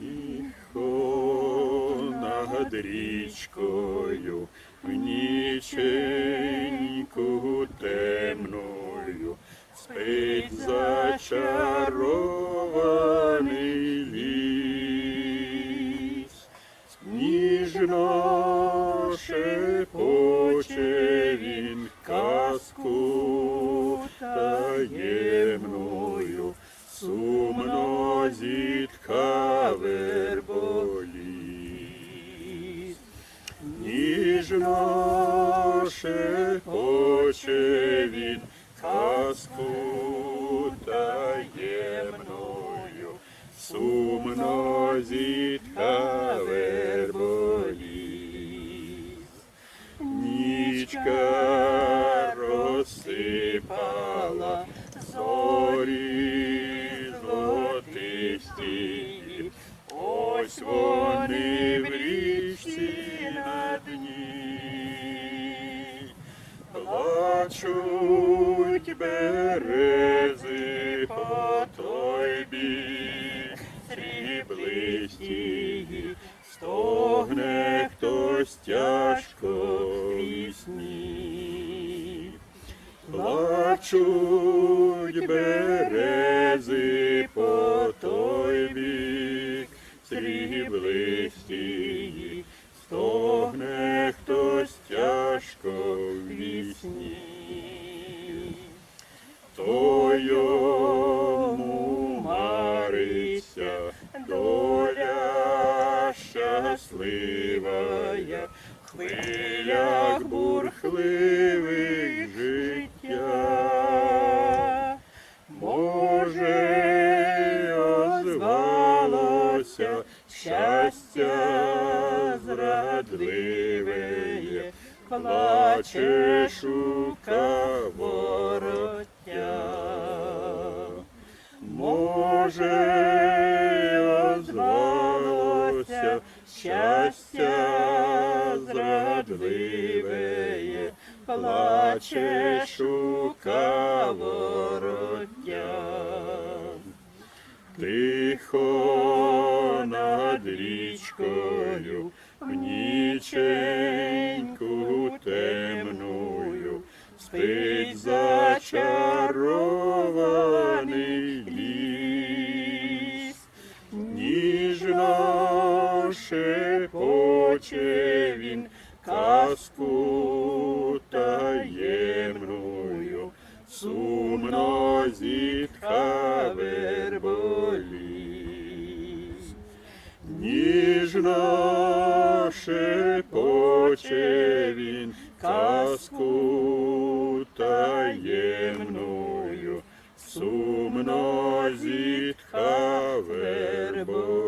Тихо над річкою, в ніченьку темною, спить зачарований ліс. Ніжно шепоче він казку Ніжно шепоче він казку таємною, сумно зітка верболіс. Нічка розсипала зорі золотисті, ось вони в річці на дні. Плачуть берези по той бік, сріблисті, стогне хтось тяжко в пісні. Плачуть берези по той бік, сріблисті, стогне хтось тяжко вісні. То йому мариться доля щасливая, хвилях бурхливих життя. Може, озвалося щастя зрадливе, плаче шука щастя зрадливе, плаче шука. Тихо над річкою, в ніченьку шепоче він казку таємною, сумно зітха верболіс. Ніжно шепоче він казку таємною, сумно зітха верболіс.